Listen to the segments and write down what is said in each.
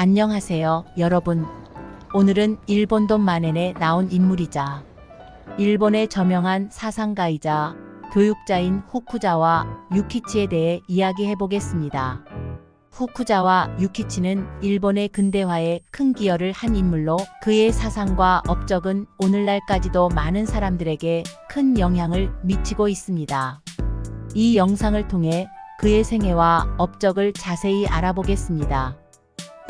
안녕하세요, 여러분. 오늘은 일본 돈 만엔에 나온 인물이자 일본의 저명한 사상가이자 교육자인 후쿠자와 유키치에 대해 이야기해 보겠습니다. 후쿠자와 유키치는 일본의 근대화에 큰 기여를 한 인물로 그의 사상과 업적은 오늘날까지도 많은 사람들에게 큰 영향을 미치고 있습니다. 이 영상을 통해 그의 생애와 업적을 자세히 알아보겠습니다.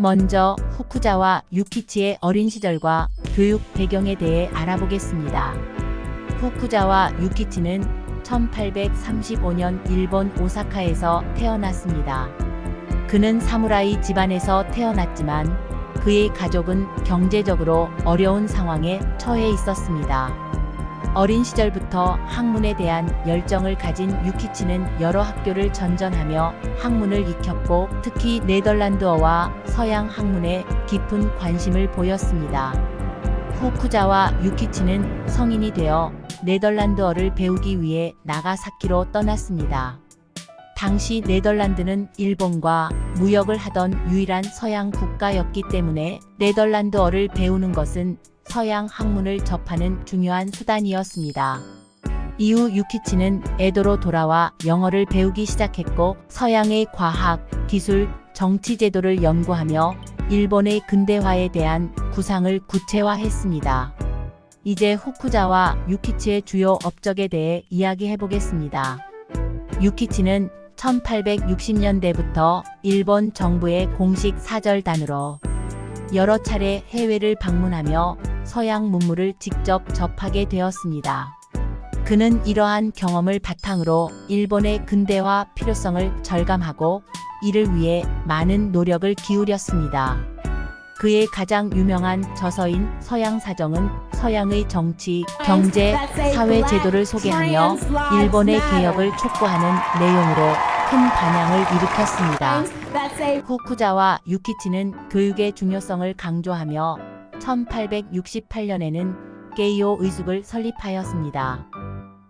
먼저 후쿠자와 유키치의 어린 시절과 교육 배경에 대해 알아보겠습니다. 후쿠자와 유키치는 1835년 일본 오사카에서 태어났습니다. 그는 사무라이 집안에서 태어났지만 그의 가족은 경제적으로 어려운 상황에 처해 있었습니다. 어린 시절부터 학문에 대한 열정을 가진 유키치는 여러 학교를 전전하며 학문을 익혔고 특히 네덜란드어와 서양 학문에 깊은 관심을 보였습니다. 후쿠자와 유키치는 성인이 되어 네덜란드어를 배우기 위해 나가사키로 떠났습니다. 당시 네덜란드는 일본과 무역을 하던 유일한 서양 국가였기 때문에 네덜란드어를 배우는 것은 서양 학문을 접하는 중요한 수단이었습니다. 이후 유키치는 에도로 돌아와 영어를 배우기 시작했고 서양의 과학, 기술, 정치 제도를 연구하며 일본의 근대화에 대한 구상을 구체화했습니다. 이제 후쿠자와 유키치의 주요 업적에 대해 이야기해 보겠습니다. 유키치는 1860년대부터 일본 정부의 공식 사절단으로 여러 차례 해외를 방문하며 서양 문물을 직접 접하게 되었습니다. 그는 이러한 경험을 바탕으로 일본의 근대화 필요성을 절감하고 이를 위해 많은 노력을 기울였습니다. 그의 가장 유명한 저서인 서양 사정은 서양의 정치, 경제, 사회 제도를 소개하며 일본의 개혁을 촉구하는 내용으로 큰 반향을 일으켰습니다. 후쿠자와 유키치는 교육의 중요성을 강조하며 1868년에는 게이오 의숙을 설립하였습니다.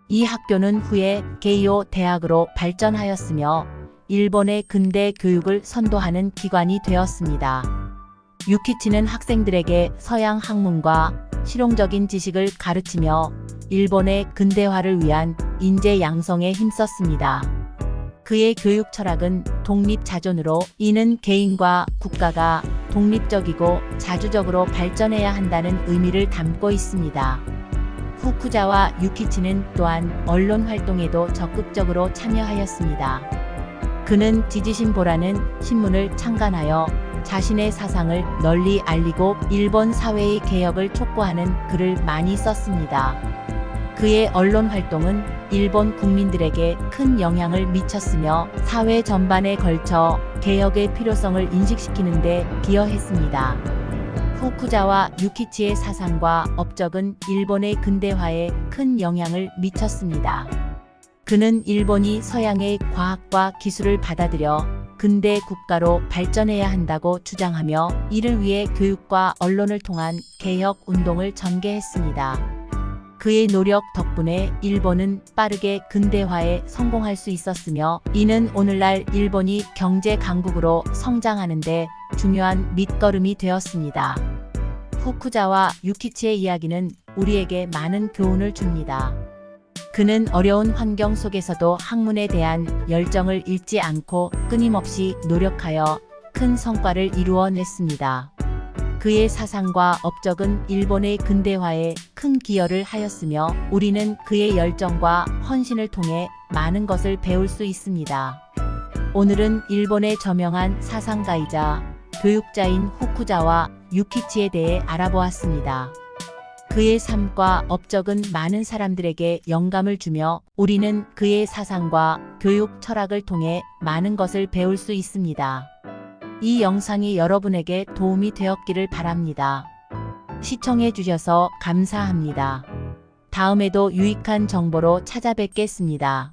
이 학교는 후에 게이오 대학으로 발전하였으며 일본의 근대 교육을 선도하는 기관이 되었습니다. 유키치는 학생들에게 서양 학문과 실용적인 지식을 가르치며 일본의 근대화를 위한 인재 양성에 힘썼습니다. 그의 교육 철학은 독립 자존으로 이는 개인과 국가가 독립적이고 자주적으로 발전해야 한다는 의미를 담고 있습니다. 후쿠자와 유키치는 또한 언론 활동에도 적극적으로 참여하였습니다. 그는 지지신보라는 신문을 창간하여 자신의 사상을 널리 알리고 일본 사회의 개혁을 촉구하는 글을 많이 썼습니다. 그의 언론 활동은 일본 국민들에게 큰 영향을 미쳤으며 사회 전반에 걸쳐 개혁의 필요성을 인식시키는 데 기여했습니다. 후쿠자와 유키치의 사상과 업적은 일본의 근대화에 큰 영향을 미쳤습니다. 그는 일본이 서양의 과학과 기술을 받아들여 근대 국가로 발전해야 한다고 주장하며 이를 위해 교육과 언론을 통한 개혁 운동을 전개했습니다. 그의 노력 덕분에 일본은 빠르게 근대화에 성공할 수 있었으며 이는 오늘날 일본이 경제 강국으로 성장하는데 중요한 밑거름이 되었습니다. 후쿠자와 유키치의 이야기는 우리에게 많은 교훈을 줍니다. 그는 어려운 환경 속에서도 학문에 대한 열정을 잃지 않고 끊임없이 노력하여 큰 성과를 이루어냈습니다. 그의 사상과 업적은 일본의 근대화에 큰 기여를 하였으며 우리는 그의 열정과 헌신을 통해 많은 것을 배울 수 있습니다. 오늘은 일본의 저명한 사상가이자 교육자인 후쿠자와 유키치에 대해 알아보았습니다. 그의 삶과 업적은 많은 사람들에게 영감을 주며 우리는 그의 사상과 교육 철학을 통해 많은 것을 배울 수 있습니다. 이 영상이 여러분에게 도움이 되었기를 바랍니다. 시청해 주셔서 감사합니다. 다음에도 유익한 정보로 찾아뵙겠습니다.